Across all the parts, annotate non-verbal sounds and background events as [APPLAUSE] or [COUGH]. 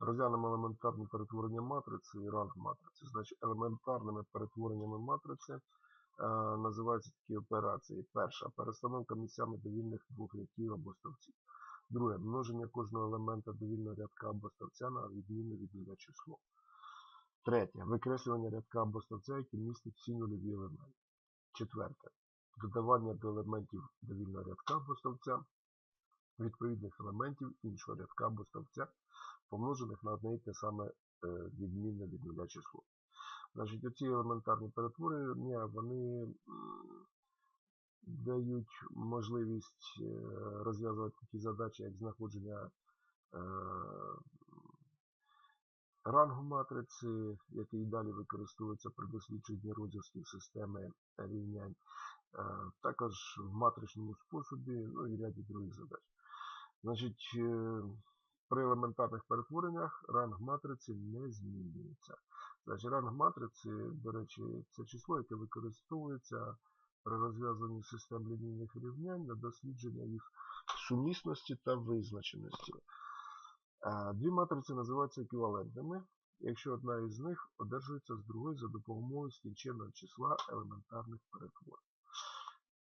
Розглянемо елементарні перетворення матриці і ранг матриці. Значить, елементарними перетвореннями матриці е, називаються такі операції. Перша перестановка місцями довільних двох рядків або стовпців. Друге множення кожного елемента довільного рядка або стовпця на відмінне від нуля число. Третє викреслювання рядка або стовпця, який містить всі нульові елементи. Четверте додавання до елементів довільного рядка або стовпця відповідних елементів іншого рядка або стовпця, помножених на одне і те саме відмінне від нуля число. Значить, оці елементарні перетворення, вони дають можливість е, розв'язувати такі задачі, як знаходження е, рангу матриці, який далі використовується при дослідженні розв'язків системи рівнянь, також в матричному способі, ну і ряді других задач. Значить, при елементарних перетвореннях ранг матриці не змінюється. Значить, ранг матриці, до речі, це число, яке використовується при розв'язанні систем лінійних рівнянь на дослідження їх сумісності та визначеності. Е, Дві матриці називаються еквівалентними, якщо одна із них одержується з другої за допомогою скінченного числа елементарних перетворень.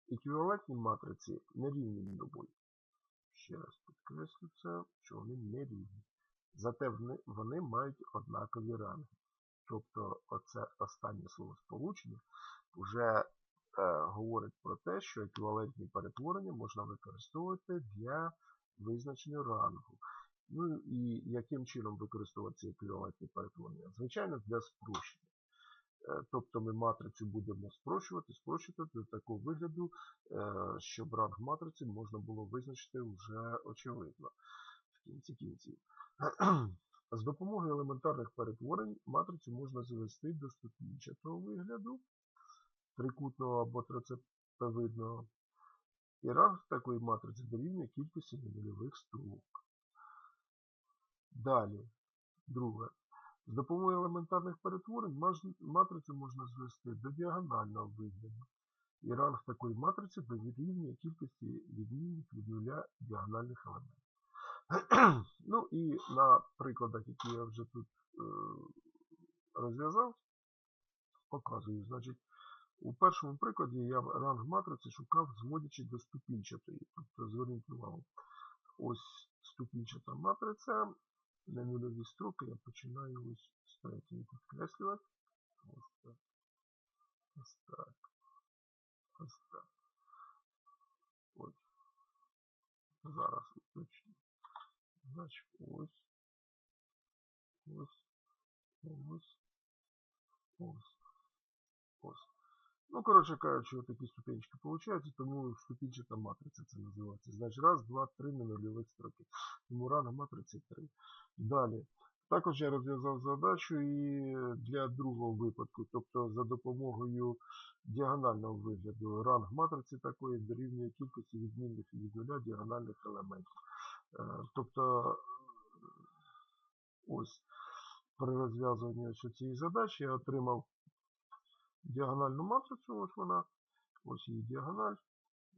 Еквівалентні матриці не рівні між собою. Ще раз підкреслю це, що вони не рівні. Зате вони, мають однакові ранги. Тобто оце останнє словосполучення вже е, говорить про те, що еквівалентні перетворення можна використовувати для визначення рангу. Ну і яким чином використовувати ці еквівалентні перетворення? Звичайно, для спрощення. Е, Тобто ми матрицю будемо спрощувати, спрощувати до такого вигляду, е, щоб ранг матриці можна було визначити вже очевидно в кінці кінців. [CLEARS THROAT] З допомогою елементарних перетворень матрицю можна звести до ступінчатого вигляду, трикутного або трицептовидного. І ранг такої матриці дорівнює кількості нульових строк. Далі, друге. З допомогою елементарних перетворень матрицю можна звести до діагонального вигляду. І ранг такої матриці дорівнює кількості відмінних від нуля діагональних елементів. [CLEARS THROAT] ну і на прикладах, які я вже тут е, розв'язав, показую. Значить, у першому прикладі я ранг матриці шукав, зводячи до ступінчатої. Тобто, зверніть увагу, ось ступінчата матриця, на нульові строки я починаю ось з третьої підкреслювати. Ось так. Ось так. Ось так. Ось. Зараз уточню. Значить, ось. Ось. Ось. Ось. Ось. Ну, коротше кажучи, отакі ступенечки получаються, тому ступінчата матриця це називається. Значить, раз, два, три на нульових строки. Тому ранг матриці 3. Далі. Також я розв'язав задачу і для другого випадку, тобто за допомогою діагонального вигляду ранг матриці такої дорівнює кількості відмінних від нуля діагональних елементів. Е, Тобто, ось при розв'язуванні цієї задачі я отримав діагональну матрицю, ось вона, ось її діагональ.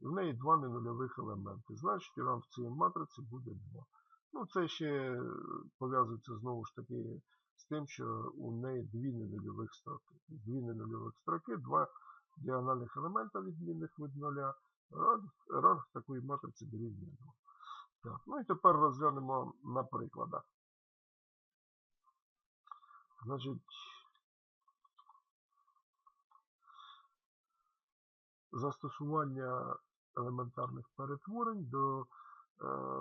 І в неї два ненульових елементи. Значить, ранг цієї матриці буде 2. Ну, це ще е, пов'язується знову ж таки з тим, що у неї дві ненульових строки. Дві ненульових строки, два діагональних елемента відмінних від нуля. Ранг такої матриці дорівнює 2. Так, ну і тепер розглянемо на прикладах. Значить, застосування елементарних перетворень до е,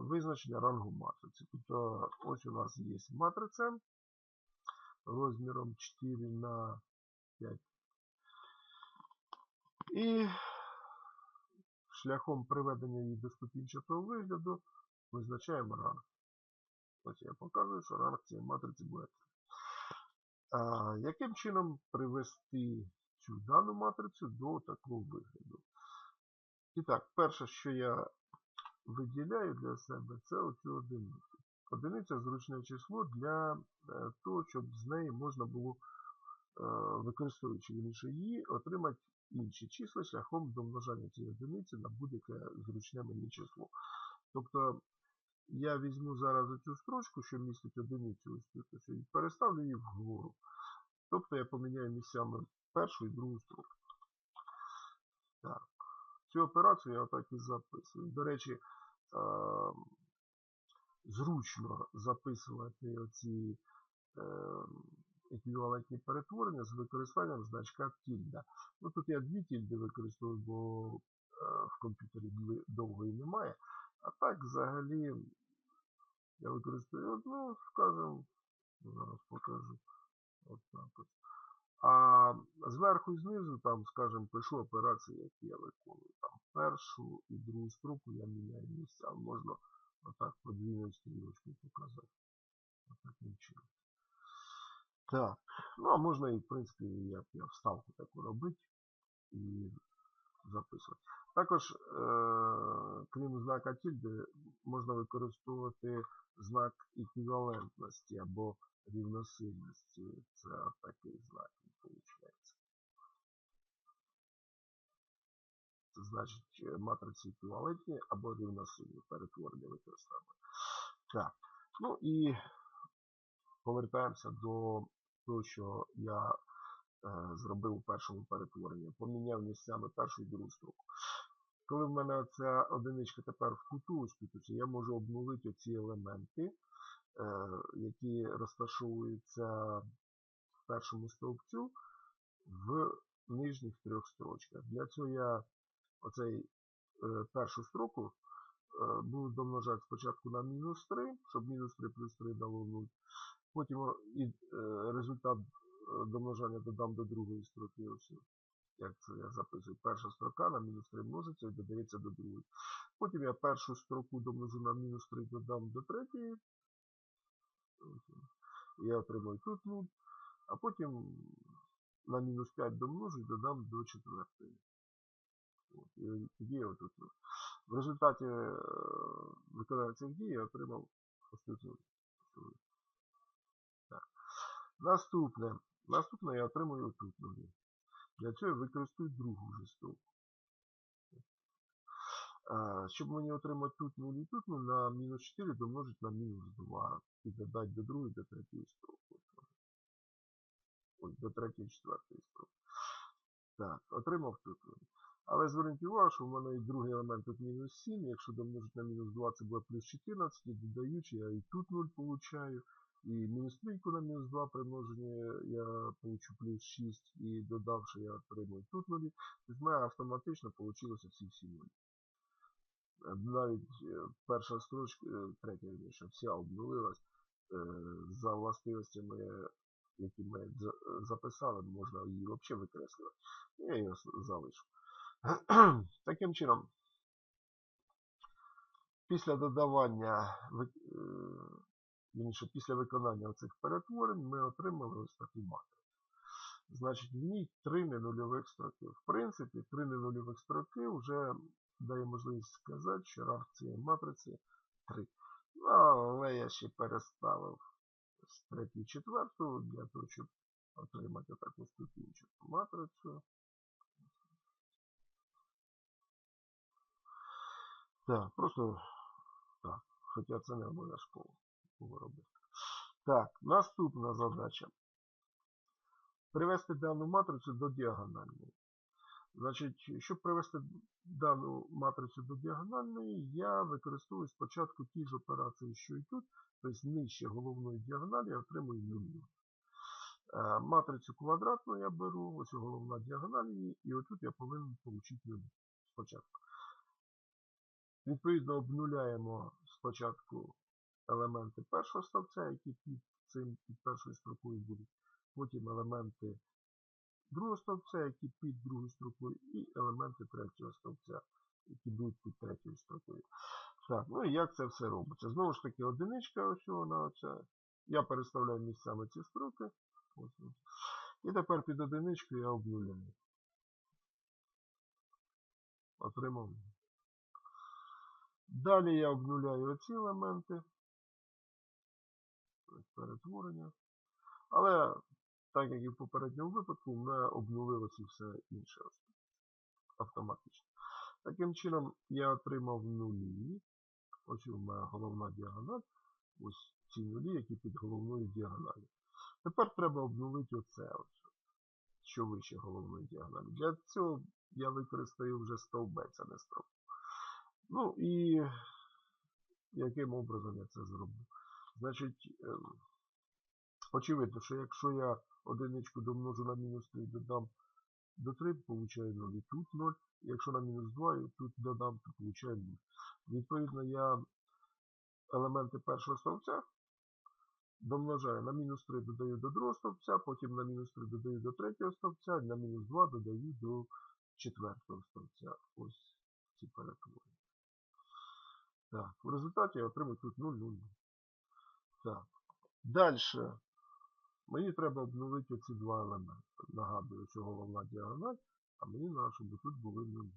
визначення рангу матриці. Тобто ось у нас є матриця розміром 4 на 5. І шляхом приведення її до ступінчатого вигляду визначаємо ранг. Ось я показую, що ранг цієї матриці буде. А, яким чином привести цю дану матрицю до такого вигляду? І так, перше, що я виділяю для себе, це оцю одиницю. Одиниця зручне число для е, того, щоб з неї можна було, е, використовуючи її, отримати інші числа шляхом домножання цієї одиниці на будь-яке зручне мені число. Тобто я візьму зараз цю строчку, що містить одиницю, і переставлю її вгору. Тобто я поміняю місцями першу і другу строку. Так. Цю операцію я отак і записую. До речі, е, зручно записувати оці е, еквівалентні перетворення з використанням значка тільда. Ну, тут я дві тільди використовую, бо е, в комп'ютері довгої немає. А так взагалі я використовую одну, скажімо, зараз покажу. А зверху і знизу, там, скажімо, пишу операції, які я виконую. Там першу і другу строку я міняю місця. Можна отак подвійною стрілочкою показати. Отаким чином. Так. Ну, а можна і, в принципі, як я вставку таку робити і записувати. Також, е- крім знака тільди, можна використовувати знак еквівалентності або рівносильності. Це такий знак виходить. Це значить е, матриці еквівалентні або рівносильні перетворення використання. Так. Ну і повертаємося до того, що я зробив у першому перетворенні. Поміняв місцями першу і другу строку. Коли в мене ця одиничка тепер в куту, ось я можу обнулити ці елементи, е, які розташовуються в першому стовпцю в нижніх трьох строчках. Для цього я оцей е, першу строку е, буду домножати спочатку на мінус 3, щоб мінус 3 плюс 3 дало 0. Потім е, результат е, домножання додам до другої строки. Ось, як це я записую. Перша строка на мінус 3 множиться і додається до другої. Потім я першу строку домножу на мінус 3 додам до третьої. Я отримую тут 0. А потім на мінус 5 домножу і додам до четвертої. От, і тоді отут. В результаті е, виконання цих дій я отримав ось тут. Так. Наступне. Наступне я отримую тут нулі. Для цього я використаю другу вже стовпу. Щоб мені отримати тут 0 і тут 0, на мінус 4 домножити на мінус 2 і додати до другої, до третьої строки. Ось, до третьої, четвертої строки. Так, отримав тут 0. Але зверніть увагу, що в мене і другий елемент тут мінус 7. Якщо домножити на мінус 2, це буде плюс 14, і додаючи, я і тут 0 получаю. І мінус 3 на мінус 2 примноження я получу плюс 6 і додавши я отримую тут 0. Тобто в мене автоматично вийшло всі всі нулі. Е, Навіть е, перша строчка, е, третя вірніше, вся обнулилась за властивостями, які ми записали, можна її взагалі викреслювати. Я її залишу. [CLEARS THROAT] Таким чином, після додавання, вірніше, після виконання цих перетворень ми отримали ось таку матрицю. Значить, в ній три ненульових строки. В принципі, три ненульових строки вже дає можливість сказати, що ранг цієї матриці 3. Ну, але я ще переставив з третю четверту для того, щоб отримати таку ступінчату матрицю. Так, просто так. Хоча це не обов'язково було робити. Так, наступна задача. Привести дану матрицю до діагональної. Значить, щоб привести дану матрицю до діагональної, я використовую спочатку ті ж операції, що і тут, тобто нижче головної діагоналі я отримую нулю. Е, Матрицю квадратну я беру, ось головна діагональ і отут я повинен отримати нуль спочатку. Відповідно, обнуляємо спочатку елементи першого ставця, які під цим під першою строкою будуть. Потім елементи другого стовпця, які під другою строкою, і елементи третього стовпця, які будуть під третьою строкою. Так, ну і як це все робиться? Знову ж таки, одиничка, ось вона оця. Я переставляю місцями ці строки. Ось, ось. І тепер під одиничку я обнуляю. Отримав. Далі я обнуляю оці елементи. Перетворення. Але так як і в попередньому випадку, мене обнулилося все інше автоматично. Таким чином, я отримав нулі. Ось у мене головна діагональ. Ось ці нулі, які під головною діагональю. Тепер треба обнулити оце, ось, що вище головної діагоналі. Для цього я використаю вже стовбець, а не стовп. Ну і яким образом я це зроблю? Значить, ем, очевидно, що якщо я одиничку домножу на мінус 3 додам до 3, получаю 0. І тут 0. Якщо на мінус 2 і тут додам, то получаю 0. Відповідно, я елементи першого стовпця домножаю на мінус 3 додаю до другого стовпця, потім на мінус 3 додаю до третього стовпця, і на мінус 2 додаю до четвертого стовпця. Ось ці перетворення. Так, в результаті я отримую тут 0, 0, 0. Так. Далі. Мені треба обновити ці два елементи. Нагадую, що головна діагональ, а мені треба, щоб тут були нулі.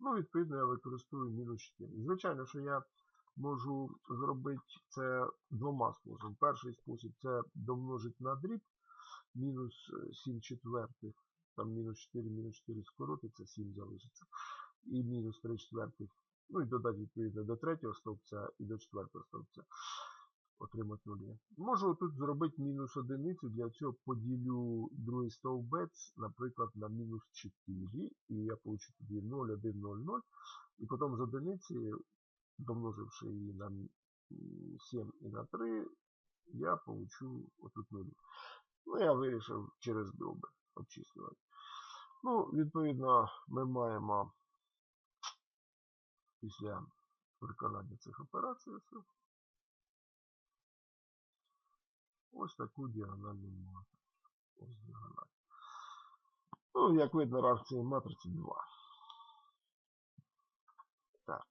Ну, відповідно, я використовую мінус 4. Звичайно, що я можу зробити це двома способами. Перший спосіб це домножити на дріб. Мінус 7 четвертих, там мінус 4, мінус 4 скоротиться, 7 залишиться. І мінус 3 четвертих. Ну і додати відповідно до третього стовпця і до четвертого стовпця. Отримати нулі. Можу тут зробити мінус одиницю, для цього поділю другий стовбець, наприклад, на мінус 4. І я получу тоді 0, 1, 0, 0. І потім з одиниці, домноживши її на 7 і на 3, я получу отут 0. Ну, я вирішив через дроби обчислювати. Ну, відповідно, ми маємо після виконання цих операцій ось таку діагональну матрицю. Ось діагональ. Ну, як видно, ранг цієї матриці 2. Так.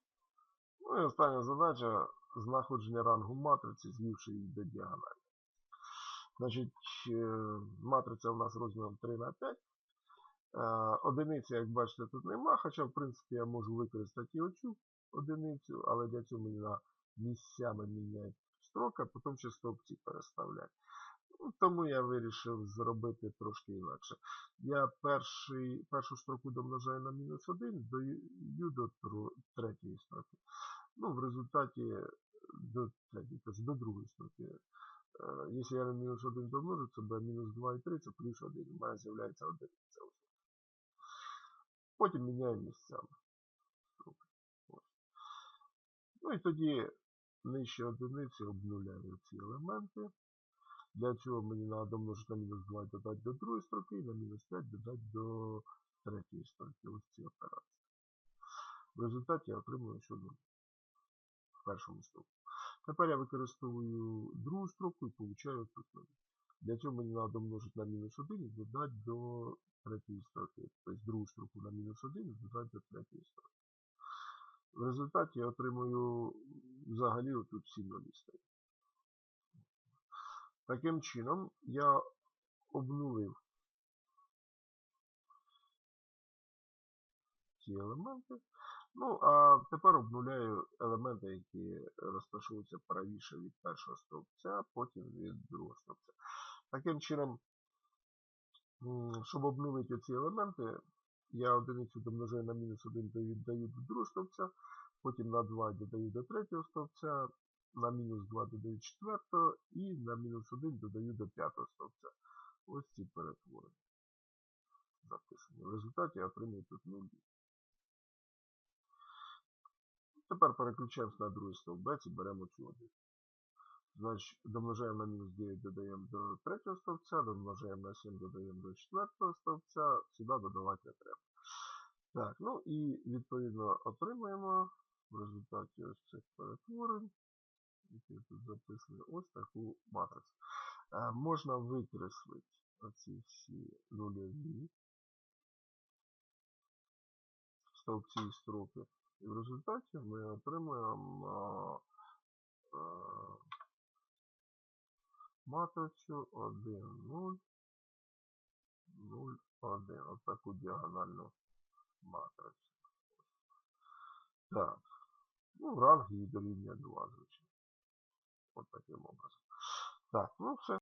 Ну і остання задача знаходження рангу матриці, звівши її до діагоналі. Значить, матриця у нас розміром 3 на 5. Одиниці, як бачите, тут нема, хоча, в принципі, я можу використати і оцю одиницю, але для цього мені на місцями міняти строки, а потім ще стовпці переставляти. Ну, Тому я вирішив зробити трошки інакше. Я перший, першу строку домножаю на мінус 1, даю до третьої строки. Ну, в результаті до третьої, тобто до другої строки. Якщо я на мінус 1 домножу, це буде мінус 2 і 3, це плюс 1. У мене з'являється 1. Потім міняю місцями. Ну і тоді нижче одиниці обнуляю ці елементи. Для цього мені треба домножити на мінус 2 і додати до другої строки, і на мінус 5 додати до третьої строки. Ось ці операції. В результаті я отримую що 0 в першому строку. Тепер я використовую другу строку і получаю тут 0. Для цього мені треба домножити на мінус 1 і додати до третьої строки. Тобто другу строку на мінус 1 і додати до третьої строки. В результаті я отримую взагалі отут всі нулі стоять. Таким чином я обнулив ці елементи. Ну, а тепер обнуляю елементи, які розташуються правіше від першого стовпця, потім від другого стовпця. Таким чином, щоб обнулити ці елементи, я одиницю домножаю на мінус 1 додаю до другого стовпця, потім на 2 додаю до третього стовпця, на мінус 2 додаю четвертого і на мінус 1 додаю до п'ятого стовпця. Ось ці перетворення записані. В результаті я отримую тут 0. Тепер переключаємося на другий стовбець і беремо цю один. Значить, домножаємо на мінус 9, додаємо до третього стовпця, домножаємо на 7, додаємо до четвертого стовпця, сюди додавати не треба. Так, ну і відповідно отримаємо в результаті ось цих перетворень, які тут записані, ось таку матрицю. Е, можна викреслити оці всі нульові стовпці і строки. І в результаті ми отримуємо а, а, матрицю 1, 0, 0, 1. Ось таку діагональну матрицю. Так. Ну, ранг її дорівнює 2, звичайно. От таким образом. Так, ну все.